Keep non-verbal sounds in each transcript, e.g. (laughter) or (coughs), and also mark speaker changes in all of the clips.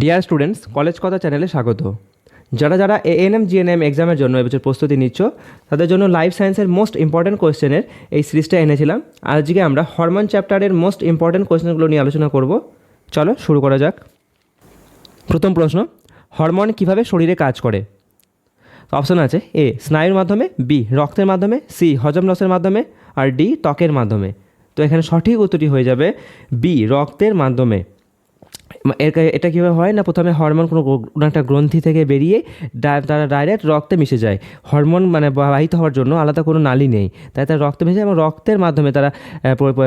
Speaker 1: Dear students college কথা চ্যানেলে স্বাগত। যারা যারা এএনএম জিএনএম এক্সামের জন্য এবছর প্রস্তুতি নিচ্ছ, তাদের জন্য লাইফ সায়েন্সের মোস্ট ইম্পর্ট্যান্ট কোয়েশ্চেনের এই সিরিজটা এনেছিলাম। আজকে আমরা হরমোন চ্যাপ্টারের মোস্ট ইম্পর্ট্যান্ট কোয়েশ্চেনগুলো নিয়ে আলোচনা করব। চলো শুরু করা যাক। প্রথম প্রশ্ন হরমোন কীভাবে শরীরে কাজ করে? অপশন আছে এ স্নায়ুর মাধ্যমে বি রক্তের মাধ্যমে সি হজম রসের মাধ্যমে, আর ডি ত্বকের মাধ্যমে। তো এখানে সঠিক উত্তরটি হয়ে যাবে বি রক্তের মাধ্যমে। এর এটা কীভাবে হয় না? প্রথমে হরমোন কোনো কোনো একটা গ্রন্থি থেকে বেরিয়ে তারা ডাইরেক্ট রক্তে মিশে যায়। হরমোন মানে বাহিত হওয়ার জন্য আলাদা কোনো নালী নেই। তাই তারা রক্তে মিশে এবং রক্তের মাধ্যমে তারা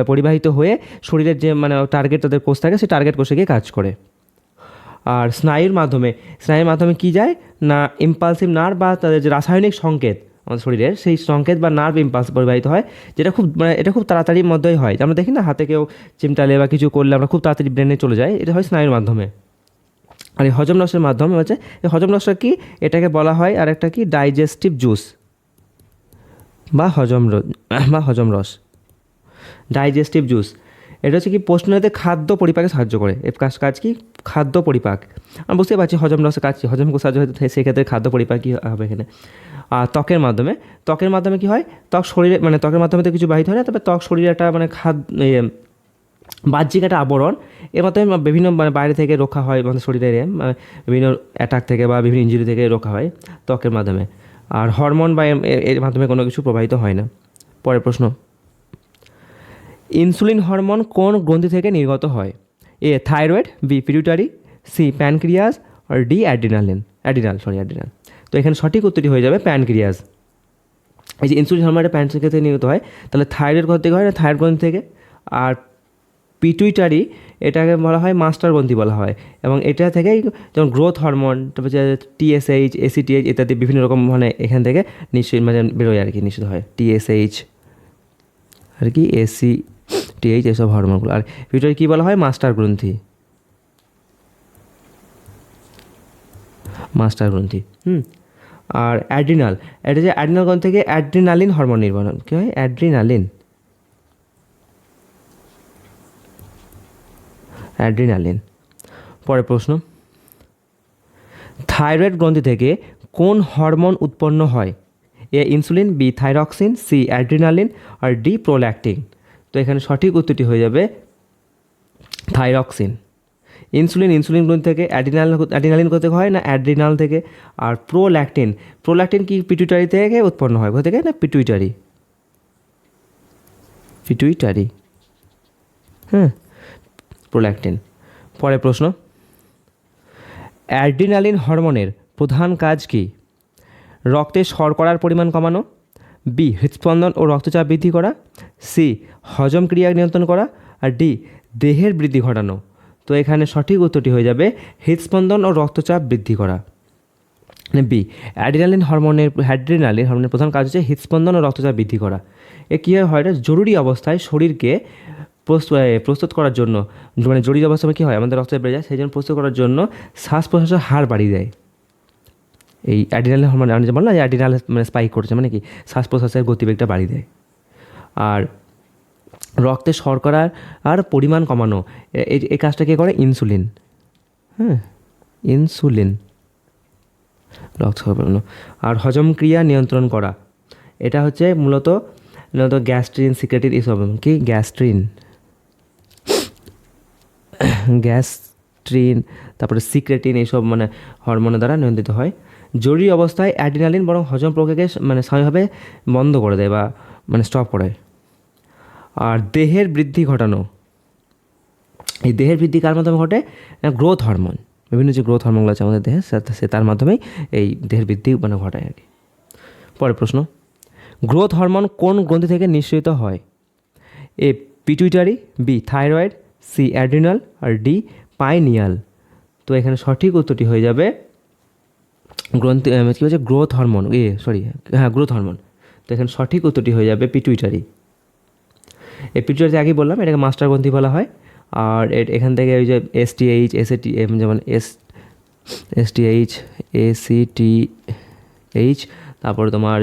Speaker 1: পরিবাহিত হয়ে শরীরের যে মানে টার্গেট তাদের কোষ থাকে, সেই টার্গেট কোষে গিয়ে কাজ করে। আর স্নায়ুর মাধ্যমে স্নায়ুর মাধ্যমে কি যায়? না ইম্পালসিভ নার্ভ বা তাদের যে রাসায়নিক সংকেত আমাদের শরীরের সেই সংকেত বা নার্ভ ইম্পালস পরিবাহিত হয়, যেটা খুব মানে এটা খুব তাড়াতাড়ির মধ্যেই হয়। আমরা দেখি না, হাতে কেউ চিমটালে বা কিছু করলে আমরা খুব তাড়াতাড়ি ব্রেনে চলে যায় এটা হয় স্নায়ুর মাধ্যমে। আর এই হজম রসের মাধ্যমে হচ্ছে, এই হজম রসটা কি? এটাকে বলা হয় আর একটা কি? ডাইজেস্টিভ জুস বা হজম রস বা হজম রস। ডাইজেস্টিভ জুস এটা হচ্ছে কি পোষণতে খাদ্য পরিপাকে সাহায্য করে। এর কাজ কাজ কি? খাদ্য পরিপাক। আমি বুঝতে পারছি হজম রসের কাজ কি। হজম সাহায্য হতে সেক্ষেত্রে খাদ্য পরিপাক কী হবে এখানে। আর ত্বকের মাধ্যমে। ত্বকের মাধ্যমে কি হয়? ত্বক শরীরে মানে ত্বকের মাধ্যমে তো কিছু বাহিত হয় না, তবে ত্বক শরীরে একটা মানে খাদ্য বাহ্যিক একটা আবরণ। এর মাধ্যমে বিভিন্ন মানে বাইরে থেকে রক্ষা হয় মানে শরীরের বিভিন্ন অ্যাটাক থেকে বা বিভিন্ন ইঞ্জুরি থেকে রক্ষা হয় ত্বকের মাধ্যমে। আর হরমোন বা এর মাধ্যমে কোনো কিছু প্রবাহিত হয় না। পরের প্রশ্ন। ইনসুলিন হরমোন কোন গ্রন্থি থেকে নির্গত হয়? A, thyroid, B pituitary C, pancreas, R D, adrenaline. অ্যাডিনাল সরি, অ্যাড্রিনাল। তো এখানে সঠিক উত্তরটি হয়ে যাবে প্যানক্রিয়াস। এই যে ইনসুলিন হরমোনটা প্যানক্রিয়াস থেকে নির্গত হয়, তাহলে থাইরয়েড গ্রন্থি থেকে হয়? না থাইরয়েড গ্রন্থি থেকে। আর পিটুইটারি, এটাকে বলা হয় মাস্টার গ্রন্থি বলা হয়। এবং এটা থেকেই যেমন গ্রোথ হরমোন, তারপর টিএসএইচ এসিটিএইচ ইত্যাদি বিভিন্ন রকম মানে এখান থেকে নিশ্চয়ই মানে বেরোয় আর কি, নিশ্চিত হয়। টিএসএইচ আর কি এসি টিএইচ এসব হরমোনগুলো আর পিটুইটারি কী বলা হয়? মাস্টার গ্রন্থি। মাস্টার গ্রন্থি, হুম। আর অ্যাড্রিনাল এটা যে অ্যাড্রিনাল গ্রন্থি থেকে অ্যাড্রিনালিন হরমোন নির্গমন কী হয়? অ্যাড্রিনালিন অ্যাড্রিনালিন পরের প্রশ্ন। থাইরয়েড গ্রন্থি থেকে কোন হরমোন উৎপন্ন হয়? A insulin, B thyroxine, C adrenaline R D prolactin. তো এখানে সঠিক উত্তরটি হয়ে যাবে থাইরক্সিন ইনসুলিন ইনসুলিন থেকে? অ্যাডিনাল অ্যাডিনালিন কোথা থেকে হয় না অ্যাড্রিনাল থেকে? আর প্রোল্যাক্টিন প্রোল্যাক্টিন কি পিটুইটারি থেকে উৎপন্ন হয়? কোথা থেকে? না পিটুইটারি পিটুইটারি হ্যাঁ প্রোল্যাকটিন পরের প্রশ্ন। অ্যাড্রিনালিন হরমোনের প্রধান কাজ কি? রক্তে শর্করার পরিমাণ কমানো, বি হৃদস্পন্দন ও রক্তচাপ বৃদ্ধি করা সি, হজম ক্রিয়া নিয়ন্ত্রণ করা আর ডি, দেহের বৃদ্ধি ঘটানো। তো এখানে সঠিক উত্তরটি হয়ে যাবে হৃদস্পন্দন ও রক্তচাপ বৃদ্ধি করা। বি অ্যাড্রিনালিন হরমোনের অ্যাড্রিনালিন হরমোনের প্রধান কাজ হচ্ছে হৃদস্পন্দন ও রক্তচাপ বৃদ্ধি করা। এ কী হয়? এটা জরুরি অবস্থায় শরীরকে প্রস্তুত প্রস্তুত করার জন্য। মানে জরুরি অবস্থায় কী হয়? আমাদের রক্তচাপ বেড়ে যায়, সেই জন্য প্রস্তুত করার জন্য শ্বাস প্রশ্বাসের হার বাড়িয়ে দেয়। এই অ্যাডিনাল হরমোন আমি যে বললাম অ্যাডিনাল মানে স্পাইক করছে মানে কি? শ্বাস প্রশ্বাসের গতিবেগটা বাড়িয়ে দেয়। আর রক্তে শর্করার আর পরিমাণ কমানো। এই কাজটা কে করে? ইনসুলিন। হ্যাঁ ইনসুলিন। রক্ত শর্করা আর হজম ক্রিয়া নিয়ন্ত্রণ করা। এটা হচ্ছে মূলত মূলত গ্যাস্ট্রিন, সিক্রেটিন এসব কি? গ্যাস্ট্রিন। গ্যাস্ট্রিন, তারপরে সিক্রেটিন এইসব মানে হরমোনের দ্বারা নিয়ন্ত্রিত হয়। জরুরি অবস্থায় অ্যাডিনালিন বরং হজম প্রক্রিয়াকে মানে স্বাভাবিকভাবে বন্ধ করে দেয় বা মানে স্টপ করে। আর দেহের বৃদ্ধি ঘটানো। এই দেহের বৃদ্ধি কার মাধ্যমে ঘটে? গ্রোথ হরমোন বিভিন্ন যে গ্রোথ হরমোনগুলো আছে আমাদের দেহে, সে তার মাধ্যমেই এই দেহের বৃদ্ধি মানে ঘটায় আর কি পরের প্রশ্ন গ্রোথ হরমোন কোন গ্রন্থি থেকে নিঃসৃত হয়? A pituitary B thyroid C adrenal R D pineal তো এখানে সঠিক উত্তরটি হয়ে যাবে গ্রন্থি কী হচ্ছে গ্রোথ হরমোন এ সরি হ্যাঁ গ্রোথ হরমোন তো এখানে সঠিক উত্তরটি হয়ে যাবে পিটুইটারি এই পিটুইটারি আগেই বললাম, এটাকে মাস্টার গ্রন্থি বলা হয়। আর এখান থেকে ওই যে S T H S A T M যেমন S S T H A C T H তারপরে তোমার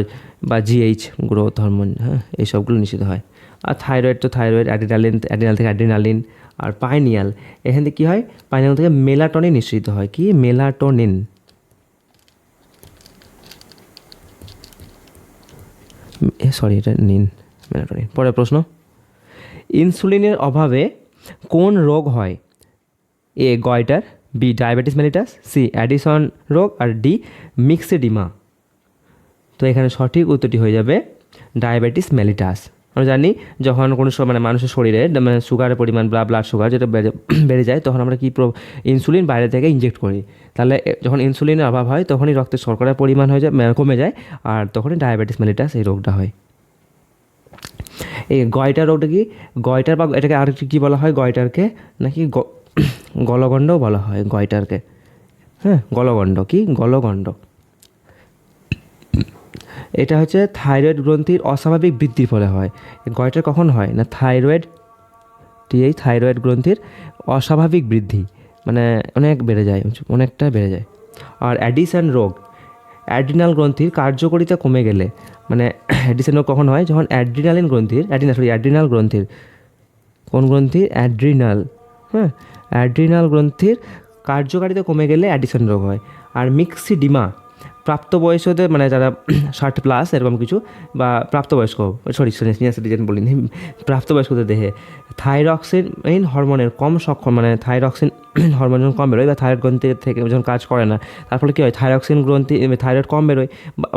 Speaker 1: বা জিএইচ গ্রোথ হরমোন হ্যাঁ এইসবগুলো নিষিদ্ধ হয়। আর থাইরয়েড তো থাইরয়েড অ্যাডিনালিন অ্যাডিনাল থেকে অ্যাডিনালিন আর পাইনিয়াল এখান থেকে কী হয়? পাইনিয়াল থেকে মেলাটনিন নিঃসৃত হয়। কি? মেলাটোনিন সরি এটা নিন মেলাটনিন পরের প্রশ্ন? ইনসুলিনের অভাবে কোন রোগ হয়? A, goitre, B, diabetes mellitus, C, Addison রোগ, আর ডি, মিক্সিডিমা। তো এখানে সঠিক উত্তরটি হয়ে যাবে ডায়াবেটিস মেলিটাস। আমরা জানি যখন কোনো মানে মানুষের শরীরে মানে সুগারের পরিমাণ বা ব্লাড সুগার যেটা বেড়ে যায়, তখন আমরা কি ইনসুলিন বাইরে থেকে ইনজেক্ট করি। তাহলে যখন ইনসুলিনের অভাব হয়, তখনই রক্তের শর্করার পরিমাণ হয়ে যায় মানে কমে যায়, আর তখনই ডায়াবেটিস মেলিটাস এই রোগটা হয়। এই গয়টার রোগটা কি? গয়টার বা এটাকে আর কী বলা হয়? গয়টারকে? নাকি (coughs) গলগণ্ডও বলা হয় গয়টারকে। হ্যাঁ গলগণ্ড। কি? গলগণ্ড। এটা হচ্ছে থাইরয়েড গ্রন্থির অস্বাভাবিক বৃদ্ধির ফলে হয়। গয়টার কখন হয়? না, থাইরয়েড এই থাইরয়েড গ্রন্থির অস্বাভাবিক বৃদ্ধি। মানে অনেক বেড়ে যায়, অনেকটা বেড়ে যায়। আর অ্যাডিসন রোগ। অ্যাড্রিনাল গ্রন্থির কার্যকরিতা কমে গেলে মানে (clears throat) অ্যাডিসেন রোগ কখন হয়? যখন অ্যাড্রিনালিন গ্রন্থির অ্যাডিনা সরি অ্যাড্রিনাল গ্রন্থির, কোন গ্রন্থির? অ্যাড্রিনাল হ্যাঁ অ্যাড্রিনাল গ্রন্থির কার্যকারিতা কমে গেলে অ্যাডিসন রোগ হয়। আর মিক্সিডিমা প্রাপ্তবয়স্কদের মানে যারা (clears throat) ষাট প্লাস এরকম কিছু, বা প্রাপ্তবয়স্ক সরি সিনিয়র সিটিজেন বলিনি, (laughs) প্রাপ্তবয়স্কদের দেহে থাইরক্সিন হরমোনের কম সক্ষম মানে থাইরক্সিন (clears throat) হরমোন যখন কম বেরোয়, বা থাইরয়েড গ্রন্থি থেকে যখন কাজ করে না, তার ফলে কী হয়? থাইরক্সিন গ্রন্থি থাইরয়েড কম বেরোয়,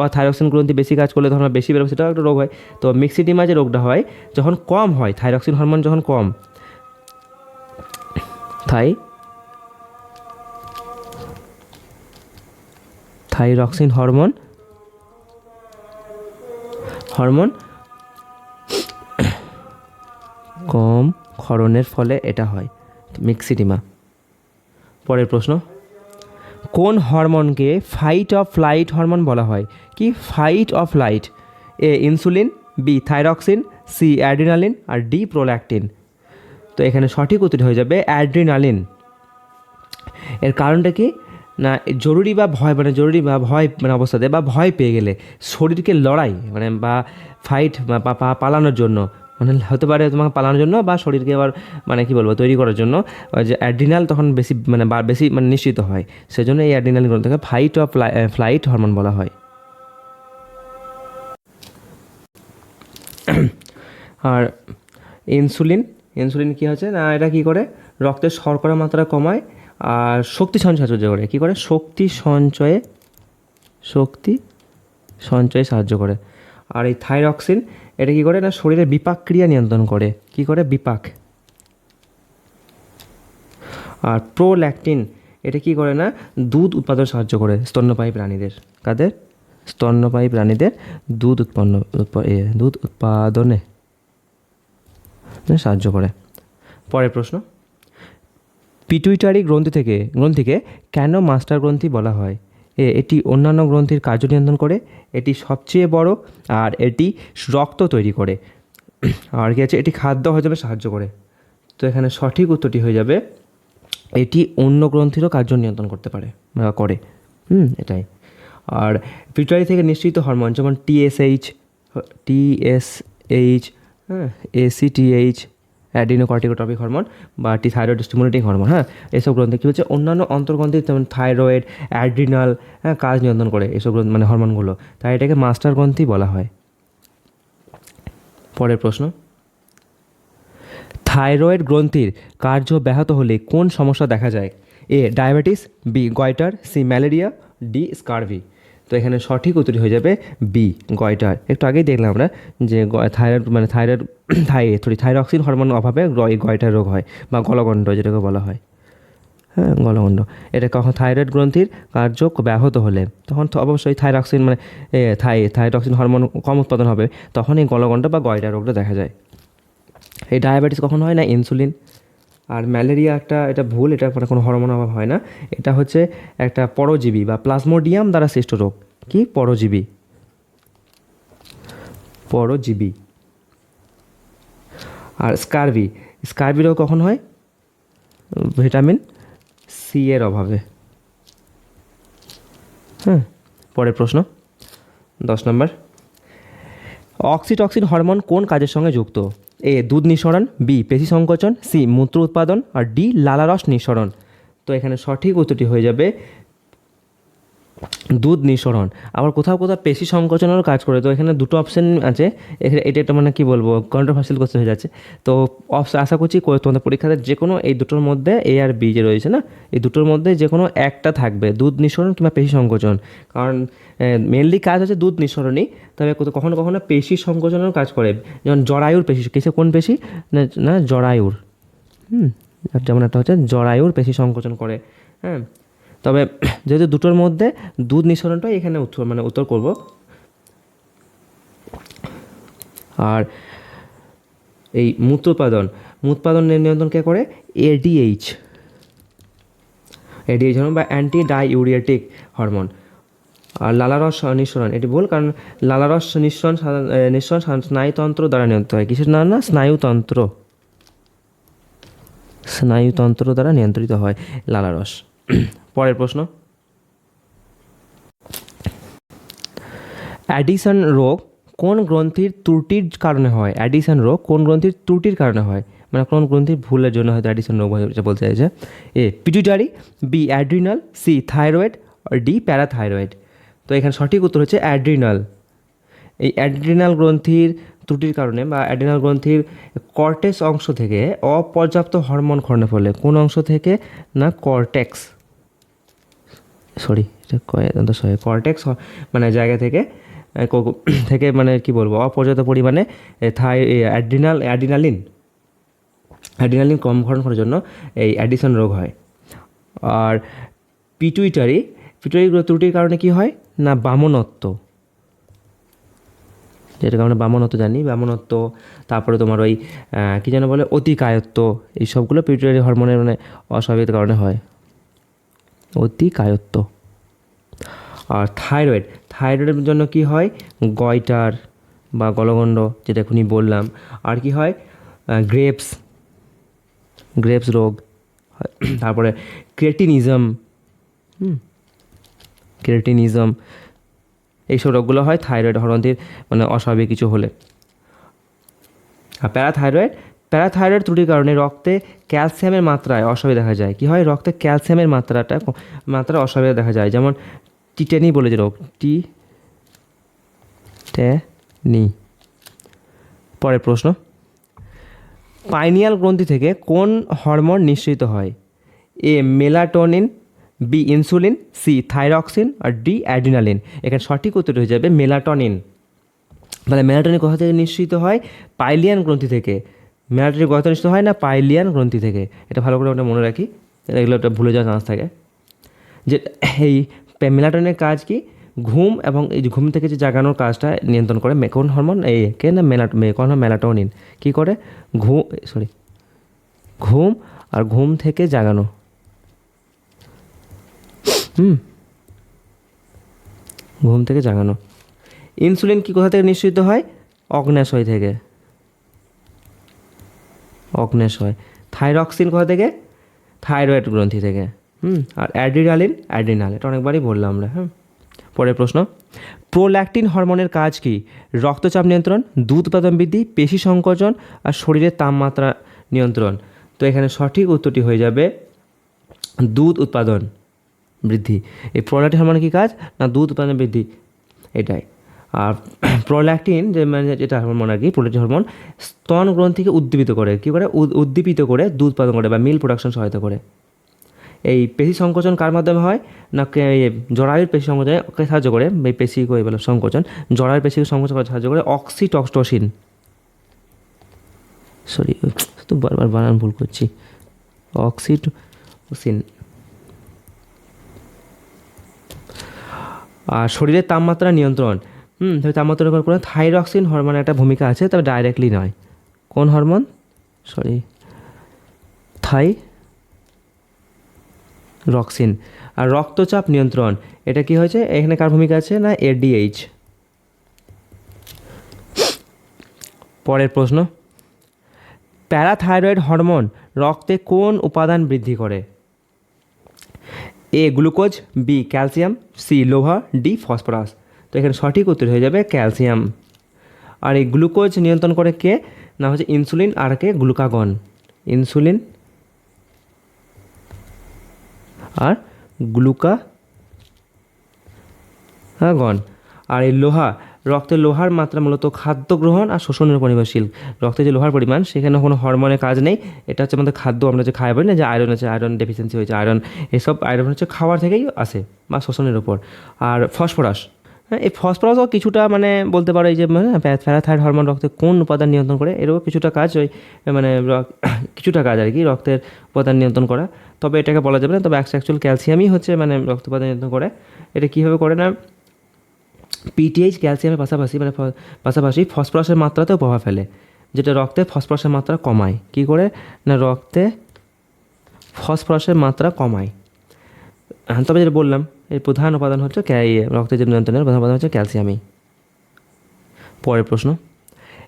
Speaker 1: বা থাইরক্সিন গ্রন্থি বেশি কাজ করলে তখন বেশি বেরোবে, সেটাও একটা রোগ হয়। তো মিক্সিডিমা যে রোগটা হয়, যখন কম হয় থাইরক্সিন হরমোন যখন কম থাই থাইরক্সিন হরমোন হরমোন কম ক্ষরণের ফলে এটা হয়। মিক্সিডিমা পরের প্রশ্ন। কোন হরমোনকে ফাইট অফ ফ্লাইট হরমোন বলা হয়? কি fight of light A insulin B thyroxine C adrenaline R D prolactin তো এখানে সঠিক উত্তর হয়ে যাবে অ্যাড্রিনালিন এর কারণটা কি? না, জরুরি বা ভয় মানে জরুরি বা ভয় মানে অবস্থাতে বা ভয় পেয়ে গেলে শরীরকে লড়াই মানে বা ফাইট বা পালানোর জন্য মানে হতে পারে তোমাকে পালানোর জন্য বা শরীরকে আবার মানে কি বলব, তৈরি করার জন্য যে অ্যাড্রিনাল তখন বেশি মানে বেশি মানে নিশ্চিত হয়। সেজন্য এই অ্যাড্রিনাল গ্রন্থকে ফাইট অফ ফ্লাইট হরমোন বলা হয়। আর ইনসুলিন ইনসুলিন কী হচ্ছে? না, এটা কী করে? রক্তের শর্করা মাত্রা কমায় আর শক্তি সঞ্চয় সাহায্য করে। কী করে? শক্তি সঞ্চয়ে শক্তি সঞ্চয়ে সাহায্য করে। আর এই থাইরক্সিন, এটা কী করে? না শরীরের বিপাক ক্রিয়া নিয়ন্ত্রণ করে। কী করে? বিপাক। আর প্রোল্যাকটিন, এটা কী করে না? দুধ উৎপাদন সাহায্য করে স্তন্যপায়ী প্রাণীদের। কাদের? স্তন্যপায়ী প্রাণীদের দুধ উৎপন্ন দুধ উৎপাদনে সাহায্য করে। পরের প্রশ্ন। পিটুইটারি গ্রন্থি থেকে, গ্রন্থিকে কেন মাস্টার গ্রন্থি বলা হয়? এ, এটি অন্যান্য গ্রন্থির কার্য নিয়ন্ত্রণ করে, এটি সবচেয়ে বড়, আর এটি রক্ত তৈরি করে। আর কি আছে? এটি খাদ্য হজমে সাহায্য করে। তো এখানে সঠিক উত্তরটি হয়ে যাবে, এটি অন্য গ্রন্থিরও কার্য নিয়ন্ত্রণ করতে পারে করে। হুম, এটাই। আর পিটুয়ারি থেকে নিশ্চিত হরমোন, যেমন টিএসএইচ টিএসএইচ হ্যাঁ এসিটিএইচ অ্যাডিনোকর্টিকোট্রপিক হরমোন বা টি থাইরয়েড স্টিমুলেটিং হরমোন হ্যাঁ? এসব গ্রন্থে কী হচ্ছে? অন্যান্য অন্তর্গ্রন্থি যেমন থাইরয়েড অ্যাড্রিনাল হ্যাঁ কাজ নিয়ন্ত্রণ করে এসব গ্রন্থ মানে হরমোনগুলো তাই এটাকে মাস্টার গ্রন্থি বলা হয়। পরের প্রশ্ন। থাইরয়েড গ্রন্থির কার্য ব্যাহত হলে কোন সমস্যা দেখা যায়? A, diabetes, B goitre C, malaria, D, scurvy. তো এখানে সঠিক উত্তরটি হয়ে যাবে বি গয়টার একটু আগেই দেখলাম আমরা যে থাইরয়েড মানে থাইরয়েড, (coughs) থাই সরি থাইরক্সিন হরমোন অভাবে গয়টার রোগ হয়, বা গলগণ্ড যেটাকে বলা হয়। হ্যাঁ গলগণ্ড। এটা কখন থাইরয়েড গ্রন্থির কার্য ব্যাহত হলে, তখন তো অবশ্যই থাইরক্সিন মানে থাই, থাইরক্সিন হরমোন কম উৎপাদন হবে তখন এই গলগণ্ড বা গয়টা রোগটা দেখা যায়। এই ডায়াবেটিস কখন হয় না? ইনসুলিন। আর ম্যালেরিয়া একটা, এটা ভুল, এটা মানে কোনো হরমোন অভাব হয় না। এটা হচ্ছে একটা পরজীবী বা প্লাজমোডিয়াম দ্বারা সৃষ্ট রোগ। কি? পরজীবী। পরজীবী। আর স্কারভি স্কারভি রোগ কখন হয়? ভিটামিন সি এর অভাবে। হ্যাঁ পরের প্রশ্ন। দশ নম্বর। অক্সিটক্সিন হরমোন কোন কাজের সঙ্গে যুক্ত? এ, দুধ নিঃসরণ, বি, পেশি সংকোচন, সি, মূত্র উৎপাদন, আর ডি লালারস নিঃসরণ। তো এখানে সঠিক উত্তরটি হয়ে যাবে দুধ নিঃসরণ। আবার কোথাও কোথাও পেশি সংকোচনেরও কাজ করে। তো এখানে দুটো অপশন আছে। এখানে এটা একটা মানে কি বলব? কন্ট্রোভার্সিয়াল কোশ্চেন হয়ে যাচ্ছে। তো আশা করছি তোমাদের পরীক্ষাতে যে কোনো এই দুটোর মধ্যে এ আর বি যে রয়েছে না? এই দুটোর মধ্যে যে কোনো একটা থাকবে। দুধ নিঃসরণ কিংবা পেশি সংকোচন। কারণ মেনলি কাজ হচ্ছে দুধ নিঃসরণই। তবে কখনো কখনো পেশি সংকোচনেরও কাজ করে। যেমন জরায়ুর পেশি। কিসে কোন পেশি? না- না, জরায়ুর। হুম, যেমন একটা হচ্ছে জরায়ুর পেশি সংকোচন করে। হ্যাঁ? তবে যেহেতু দুটোর মধ্যে দুধ নিঃসরণটাই এখানে উত্তর মানে উত্তর করব। আর এই মূত্রোৎপাদন নিয়ন্ত্রণ কে করে? এডিএইচ এডিএইচ হরমোন বা অ্যান্টি ডাইউরিয়াটিক হরমোন আর লালারস নিঃসরণ, এটি ভুল কারণ লালারস নিঃসরণ নিঃসরণ স্নায়ুতন্ত্র দ্বারা নিয়ন্ত্রিত হয়। কিসের না না, স্নায়ুতন্ত্র। স্নায়ুতন্ত্র দ্বারা নিয়ন্ত্রিত হয় লালারস। পরের প্রশ্ন। অ্যাডিসন রোগ কোন গ্রন্থির ত্রুটির কারণে হয়? অ্যাডিসন রোগ কোন গ্রন্থির ত্রুটির কারণে হয়? মানে কোন গ্রন্থির ভুলের জন্য হয়তো অ্যাডিসন রোগ হয় বলতে চাইছে। A pituitary B adrenal C thyroid D parathyroid তো এখানে সঠিক উত্তর হচ্ছে অ্যাড্রিনাল এই অ্যাড্রিনাল গ্রন্থির ত্রুটির কারণে বা অ্যাড্রিনাল গ্রন্থির কর্টেক্স অংশ থেকে অপর্যাপ্ত হরমোন ক্ষরণের ফলে কোন অংশ থেকে না কর্টেক্স সরি, এটা কর্টেক্স মানে জায়গা থেকে (clears throat) থেকে মানে কি বলব, অপর্যাপ্ত পরিমাণে থাই অ্যাড্রিনাল অ্যাডিনালিন অ্যাডিনালিন কম করার জন্য এই অ্যাডিসন রোগ হয়। আর পিটুইটারি পিটুইটারি ত্রুটির কারণে কি হয়? না, বামনত্ব। যেটাকে আমরা বামনত্ব জানি, বামনত্ব, তারপরে তোমার ওই কী যেন বলে, অতিকায়ত্ব, এই সবগুলো পিটুইটারি হরমোনের মানে অস্বাভাবিক কারণে হয়। অতিকায়ত্ব আর থাইরয়েড, থাইরয়েডের জন্য কি হয়? গয়টার বা গলগণ্ড যেটা এখনই বললাম। আর কি হয়? গ্রেপস গ্রেপস রোগ, তারপরে ক্রেটিনিজম ক্রেটিনিজম, এইসব রোগগুলো হয় থাইরয়েড হরমোনটির মানে অস্বাভাবিক কিছু হলে। আর প্যারাথাইরয়েড প্যারাথাইরয়েড ত্রুটির কারণে রক্তে ক্যালসিয়ামের মাত্রায় অস্বাভাবিক দেখা যায়। কি হয়? রক্তে ক্যালসিয়ামের মাত্রাটা মাত্রা অস্বাভাবিক দেখা যায়। যেমন টিটেনি বলে যে রোগ, টি নি। পরের প্রশ্ন। পাইনিয়াল গ্রন্থি থেকে কোন হরমোন নিঃসৃত হয়? A, melatonin, B, insulin, C, thyroxine, R D adrenaline এখানে সঠিক উত্তর হয়ে যাবে মেলাটোনিন। তাহলে মেলাটোনিন কোথা থেকে নিঃসৃত হয়? পাইলিয়ান গ্রন্থি থেকে। কোথা থেকে হয় না, পাইলিয়ান গ্রন্থি থেকে। এটা ভালো করে ওটা মনে রাখি। এগুলো একটা ভুলে যাওয়ার চান্স থাকে। যে এই মেলাটোনিনের কাজ কি? ঘুম এবং এই ঘুম থেকে যে জাগানোর কাজটা নিয়ন্ত্রণ করে। মে- কোন হরমোন? এই কে না মেলা মে- কোন মেলাটোনিন। কী করে? ঘুম সরি ঘুম আর ঘুম থেকে জাগানো। হুম। ঘুম থেকে জাগানো। ইনসুলিন কি কোথা থেকে নিঃসৃত হয়? অগ্ন্যাশয় থেকে। অগ্ন্যাশয় থাইরক্সিন কোথা থেকে? থাইরয়েড গ্রন্থি থেকে। হুম, আর অ্যাড্রিনালিন? অ্যাড্রিনাল এটা অনেকবারই বললাম আমরা হ্যাঁ পরের প্রশ্ন, প্রোল্যাক্টিন হরমোনের কাজ কি? রক্তচাপ নিয়ন্ত্রণ, দুধ উৎপাদন বৃদ্ধি, পেশি সংকোচন আর শরীরের তাপমাত্রা নিয়ন্ত্রণ। তো এখানে সঠিক উত্তরটি হয়ে যাবে দুধ উৎপাদন বৃদ্ধি। এই প্রোল্যাক্টিন হরমোনের কী কাজ? না, দুধ উৎপাদন বৃদ্ধি। এটাই। আর (clears throat) প্রোল্যাক্টিন যে মানে যেটা হরমোন আর কি প্রোল্যাক্টিন হরমোন স্তন গ্রন্থিকে উদ্দীপিত করে। কী করে? উদ- উদ্দীপিত করে দুধ উৎপাদন করে বা মিল প্রোডাকশন সহায়তা করে। এই পেশি সংকোচন কার মাধ্যমে হয়? না জরায়ুর পেশি সংকোচনে সাহায্য করে? এই পেশি কই বলে সংকোচন। জরায়ুর পেশি সংকোচন করতে সাহায্য করে অক্সিটক্সটোসিন সরি তো বারবার বানান ভুল করছি। অক্সিটোসিন আর শরীরের তাপমাত্রা নিয়ন্ত্রণ। হুম তবে তাপমাত্রা নিয়ন্ত্রণ করে থাইরক্সিন হরমোনের একটা ভূমিকা আছে, তবে ডাইরেক্টলি নয়। কোন হরমোন সরি থাই রক্সিন আর রক্তচাপ নিয়ন্ত্রণ, এটা কি হয়েছে? এখানে কার ভূমিকা আছে না এডিএইচ পরের প্রশ্ন। প্যারাথাইরয়েড হরমোন রক্তে কোন উপাদান বৃদ্ধি করে? A glucose B calcium C লোহা ডি ফসফরাস। তো এখানে সঠিক উত্তর হয়ে যাবে ক্যালসিয়াম। আর এই গ্লুকোজ নিয়ন্ত্রণ করে কে? না হচ্ছে ইনসুলিন আর কে? গ্লুকাগন। ইনসুলিন আর গ্লুকা হ্যাঁ গন আর এই লোহা, রক্তে লোহার মাত্রা মূলত খাদ্য গ্রহণ আর শোষণের উপর নির্ভরশীল। রক্তে যে লোহার পরিমাণ, সেখানে কোনো হরমোনের কাজ নেই। এটা হচ্ছে আমাদের খাদ্য, আমরা যে খাই বলি না, যে আয়রন আছে আয়রন ডেফিসিয়েন্সি হয়েছে আয়রন এসব আয়রন হচ্ছে খাওয়ার থেকেই আসে বা শোষণের উপর। আর ফসফরাস এই ফসফরাসও কিছুটা মানে বলতে পারো এই যে মানে প্যারাথাইড হরমোন রক্তে কোন উপাদান নিয়ন্ত্রণ করে এরও কিছুটা কাজ ওই মানে (coughs) কিছুটা কাজ আর কি রক্তের উপাদান নিয়ন্ত্রণ করা। তবে এটাকে বলা যাবে না তবে অ্যাকচুয়াল ক্যালসিয়ামই হচ্ছে মানে রক্ত উপাদান নিয়ন্ত্রণ করে। এটা কীভাবে করে না পিটিএইচ ক্যালসিয়ামের পাশাপাশি মানে পাশাপাশি ফসফরাসের মাত্রাতেও প্রভাব ফেলে যেটা রক্তে ফসফরাসের মাত্রা কমায়। কী করে? না রক্তে ফসফরাসের মাত্রা কমায়। হ্যাঁ, তবে যেটা বললাম, এর প্রধান উপাদান হচ্ছে যে নিয়ন্ত্রণের প্রধান উপাদান হচ্ছে ক্যালসিয়ামই। পরের প্রশ্ন,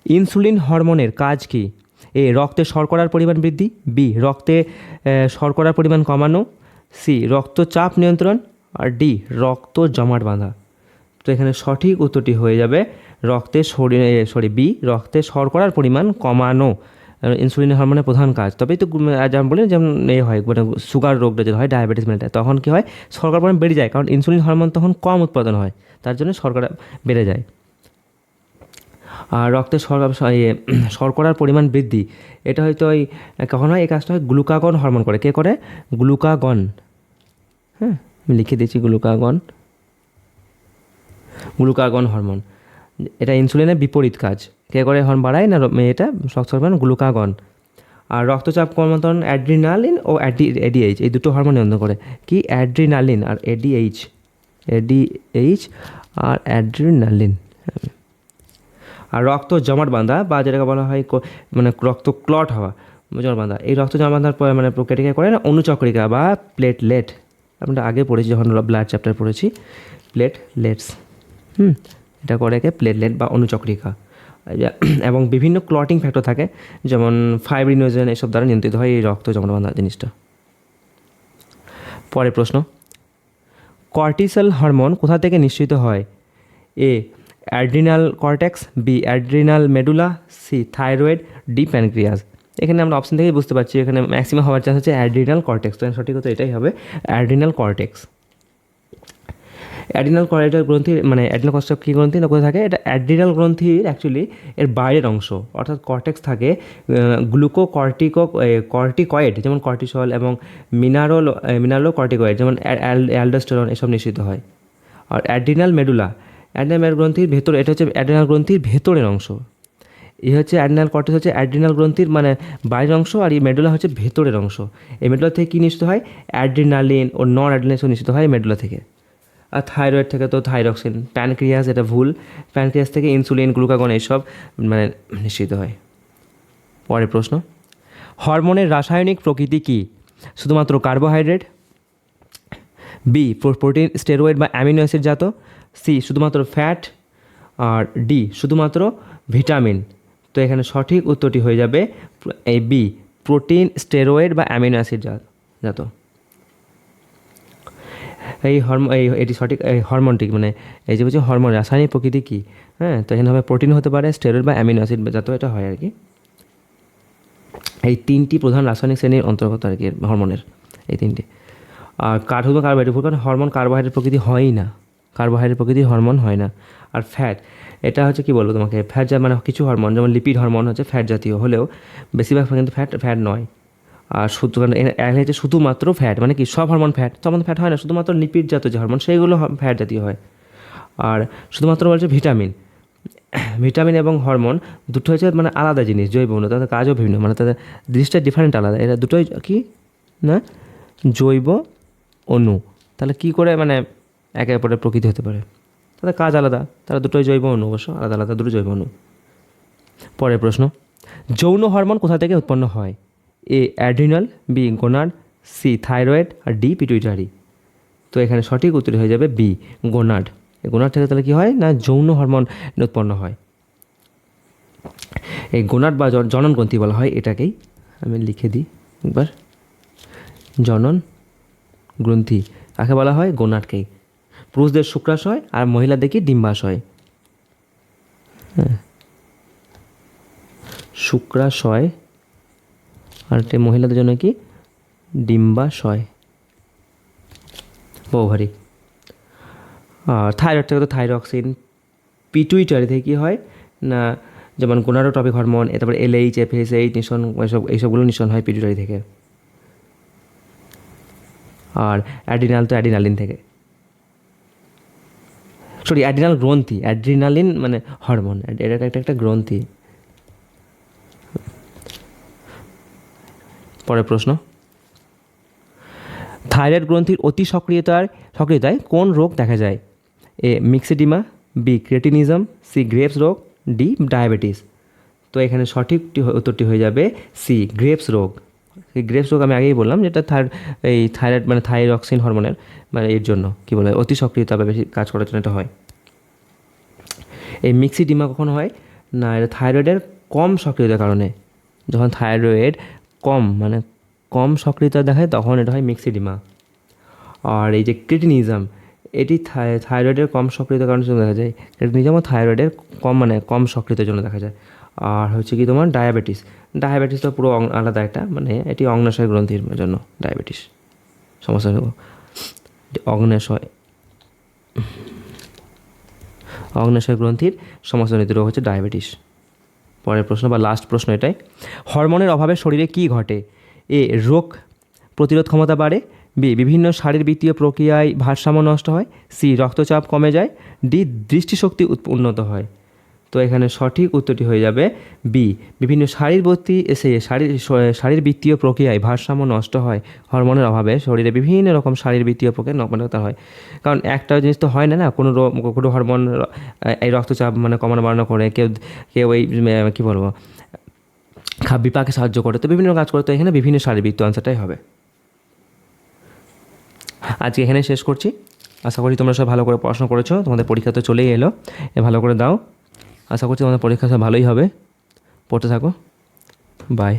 Speaker 1: ইনসুলিন হরমোনের কাজ কি? এ, রক্তে শর্করার পরিমাণ বৃদ্ধি, বি, রক্তে শর্করার পরিমাণ কমানো, সি, রক্তচাপ নিয়ন্ত্রণ, আর ডি, রক্ত জমাট বাঁধা। তো এখানে সঠিক উত্তরটি হয়ে যাবে, রক্তে সরি বি, রক্তে শর্করার পরিমাণ কমানো। ইনসুলিন হরমোনের প্রধান কাজ। তবেই তো যেমন বলি যেমন এ হয় মানে সুগার রোগটা যদি হয় ডায়াবেটিস মেলেটা তখন কী হয় শর্করার পরিমাণ বেড়ে যায়। কারণ ইনসুলিন হরমোন তখন কম উৎপাদন হয়। তার জন্য শর্করা বেড়ে যায়। আর রক্তে শর্করা ইয়ে, (clears throat) শর্করার পরিমাণ বৃদ্ধি। এটা হয়তো ওই কখন হয় এই কাজটা হয় গ্লুকাগন হরমোন করে। কে করে? গ্লুকাগন হ্যাঁ আমি লিখে দিয়েছি গ্লুকাগন গ্লুকাগন হরমোন। এটা ইনসুলিনের বিপরীত কাজ। কে করে হর্ন বাড়ায় না এটা শক্ত হরমোন গ্লুকাগন আর রক্তচাপ কমাতন অ্যাড্রিনালিন ও অ্যাডি এডিএইচ এই দুটো হরমোন নিয়ন্ত্রণ করে। কি? অ্যাড্রিনালিন আর এডিএইচ এডিএইচ আর অ্যাড্রিনালিন আর রক্ত জমাট বাঁধা বা যেটাকে বলা হয় মানে রক্ত ক্লট হওয়া, জমাট বাঁধা। এই রক্ত জমাট বাঁধার পরে মানে প্রক্রিয়াকে করে না অনুচক্রিকা বা প্লেটলেট আমরা আগে পড়েছি, যখন ব্লাড চ্যাপ্টার পড়েছি। প্লেটলেটস হুম। এটা করে কে প্লেটলেট বা অনুচক্রিকা। (clears throat) এবং বিভিন্ন ক্লটিং ফ্যাক্টর থাকে, যেমন ফাইব্রিনোজেন এসব দ্বারা নিয়ন্ত্রিত হয় এই রক্ত জমাট বাঁধা জিনিসটা। পরের প্রশ্ন কর্টিসল হরমোন কোথা থেকে নিঃসৃত হয়? A adrenal cortex B adrenal medulla C thyroid D pancreas এখানে আমরা অপশন থেকেই বুঝতে পারছি, এখানে ম্যাক্সিমাম হওয়ার চান্স হচ্ছে অ্যাড্রিনাল কর্টেক্স তো সঠিক হতো এটাই হবে অ্যাড্রিনাল কর্টেক্স অ্যাড্রিনাল কর্টেক্স গ্রন্থি মানে অ্যাড্রিনাল কস্টক কী গ্রন্থি? না কোথায় থাকে? এটা অ্যাড্রিনাল গ্রন্থির অ্যাকচুয়ালি এর বাইরের অংশ। অর্থাৎ কর্টেক্স থাকে গ্লুকো কর্টিকো কর্টিকয়েড যেমন কর্টিসল এবং মিনারোল মিনারো কর্টিকয়েড যেমন অ্যালডোস্টেরন এসব নিষিদ্ধ হয়। আর অ্যাড্রিনাল মেডুলা অ্যাড্রিনাল গ্রন্থির ভেতর, এটা হচ্ছে অ্যাড্রিনাল গ্রন্থির ভেতরের অংশ। এই হচ্ছে অ্যাডিনাল কর্টেক্স হচ্ছে অ্যাড্রিনাল গ্রন্থির মানে বাইরের অংশ, আর এই মেডুলা হচ্ছে ভেতরের অংশ। এই মেডুলা থেকে কী নিশ্চিত হয়? অ্যাড্রিনালিন ও নন অ্যাড্রিনালিন নিশ্চিত হয় মেডুলা থেকে। আর থাইরয়েড থেকে তো থাইরক্সিন প্যানক্রিয়াস এটা ভুল প্যানক্রিয়াস থেকে ইনসুলিন গ্লুকাগন এইসব মানে নিশ্চিত হয়। পরের প্রশ্ন, হরমোনের রাসায়নিক প্রকৃতি কী? শুধুমাত্র কার্বোহাইড্রেট বি প্রোটিন স্টেরয়েড বা অ্যামিনো অ্যাসিড জাত? সি শুধুমাত্র ফ্যাট আর ডি শুধুমাত্র ভিটামিন তো এখানে সঠিক উত্তরটি হয়ে যাবে, এই বি প্রোটিন স্টেরয়েড বা অ্যামিনো অ্যাসিড জাত জাত। এই হরমোন এই, এটি সঠিক, এই হরমোনটি মানে এই যে বলছি হরমোন, রাসায়নিক প্রকৃতি কী? হ্যাঁ তো এখানে হবে প্রোটিন হতে পারে, স্টেরয়েড বা অ্যামিনো অ্যাসিড জাত এটা হয় আর কি। এই তিনটি প্রধান রাসায়নিক শ্রেণির অন্তর্গত আর কি হরমোনের, এই তিনটি। আর কার্বো কার্বোহাইড্রেট কারণ হরমোন কার্বোহাইড্রেট প্রকৃতি হয়ই না। কার্বোহাইড্রেট প্রকৃতির হরমোন হয় না। আর ফ্যাট, এটা হচ্ছে কি বলব তোমাকে? ফ্যাট যা মানে কিছু হরমোন, যেমন লিপিড হরমোন হচ্ছে ফ্যাট জাতীয়, হলেও বেশিরভাগ কিন্তু ফ্যাট ফ্যাট নয়। আর শুধু এখানে হচ্ছে শুধুমাত্র ফ্যাট মানে কি সব হরমোন ফ্যাট তখন ফ্যাট হয় না, শুধুমাত্র লিপিড জাতীয় যে হরমোন সেইগুলো ফ্যাট জাতীয় হয়। আর শুধুমাত্র বলছে ভিটামিন ভিটামিন এবং হরমোন দুটো হচ্ছে মানে আলাদা জিনিস, জৈব অণু তাদের কাজও ভিন্ন মানে তাদের জিনিসটা ডিফারেন্ট আলাদা। এটা দুটোই কি? না? জৈব অণু। তাহলে কি করে মানে একে অপরের প্রকৃতি হতে পারে? তাদের কাজ আলাদা, তারা দুটোই জৈব অণু অবশ্য, আলাদা আলাদা দুটো জৈব অণু। পরের প্রশ্ন, যৌন হরমোন কোথা থেকে উৎপন্ন হয়? A adrenal, B gonad C thyroid R D pituitary. তো এখানে সঠিক উত্তর হয়ে যাবে বি, গোনাড। গোনাড থেকে তাহলে কী হয়? না, যৌন হরমোন উৎপন্ন হয়। এই গোনাড বা জন- জনন গ্রন্থি বলা হয় এটাকেই। আমি লিখে দিই একবার। জনন গ্রন্থি, কাকে বলা হয়? গোনাডকেই। পুরুষদের শুক্রাশয় আর মহিলাদের কি? ডিম্বাশয় হ্যাঁ। শুক্রাশয় আর একটা মহিলাদের জন্য কি? ডিম্বাশয়। ওভারি আর থাইরয়েড থেকে তো থাইরক্সিন পিটুইটারি থেকে কী হয়? না, যেমন গোনারোটপিক হরমোন তারপর এলএইচ এফএসএইচ নিশন এসব, এইসবগুলো নিশন হয় পিটুইটারি থেকে। আর অ্যাডিনাল তো অ্যাডিনালিন থেকে। সরি অ্যাডিনাল গ্রন্থি, অ্যাড্রিনালিন মানে হরমোন, এটা একটা একটা গ্রন্থি। পরের প্রশ্ন। থাইরয়েড গ্রন্থির অতি সক্রিয়তার, সক্রিয়তায় কোন রোগ দেখা যায়? A myxoedema B cretinism C Graves রোগ ডি ডায়াবেটিস তো এখানে সঠিকটি উত্তরটি হয়ে যাবে সি গ্রেপস রোগ। এই গ্রেপস রোগ আমি আগেই বললাম যেটা থাই, এই থাইরয়েড মানে থাইরক্সিন হরমোনের মানে এর জন্য। কী বলে? অতি সক্রিয়তা বা বেশি কাজ করার জন্য এটা হয়। এই মিক্সিডিমা কখন হয়? না, এটা থাইরয়েডের কম সক্রিয়তার কারণে। যখন থাইরয়েড কম মানে কম সক্রিয়তা দেখায় তখন এটা হয় মিক্সিডিমা। আর এই যে ক্রিটিনিজম এটি থাই- থাইরয়েডের কম সক্রিয়তার কারণে জন্য দেখা যায়। ক্রিটিনিজমও থাইরয়েডের কম মানে কম সক্রিয়তার জন্য দেখা যায়। আর হচ্ছে কি তোমার ডায়াবেটিস ডায়াবেটিস তো পুরো আলাদা একটা মানে এটি অগ্নাশয় গ্রন্থির জন্য ডায়াবেটিস। সমস্যা অগ্নাশয় অগ্নাশয় গ্রন্থির সমস্যাজনিত রোগ হচ্ছে ডায়াবেটিস। পরের প্রশ্ন বা লাস্ট প্রশ্ন এটাই। হরমোনের অভাবে শরীরে কি ঘটে? এ, রোগ প্রতিরোধ ক্ষমতা বাড়ে। বি, বিভিন্ন শারীরবৃত্তীয় প্রক্রিয়ায় ভারসাম্য নষ্ট হয়। সি, রক্তচাপ কমে যায়। ডি, দৃষ্টিশক্তি উন্নত হয়। তো এখানে সঠিক উত্তরটি হয়ে যাবে বি বিভিন্ন শারীরবর্তী সে শারীর শারীরবৃত্তীয় প্রক্রিয়ায় ভারসাম্য নষ্ট হয়। হরমোনের অভাবে শরীরে বিভিন্ন রকম শারীরবৃত্তীয় প্রক্রিয়া নবনতা হয়। কারণ একটা জিনিস তো হয় না না? কোনো কোনো হরমোন এই রক্তচাপ মানে কমানো বাড়ানো করে, কেউ কেউ এই কী বলব? বিপাকে সাহায্য করে, তো বিভিন্ন কাজ করে, তো এখানে বিভিন্ন শারীরবৃত্ত আনসারটাই হবে। আজকে এখানে শেষ করছি। আশা করি তোমরা সব ভালো করে পড়াশোনা করেছ, তোমাদের পরীক্ষা তো চলেই এলো। এ ভালো করে দাও। আশা করছি তোমাদের পরীক্ষা সব ভালোই হবে। পড়তে থাকো। বাই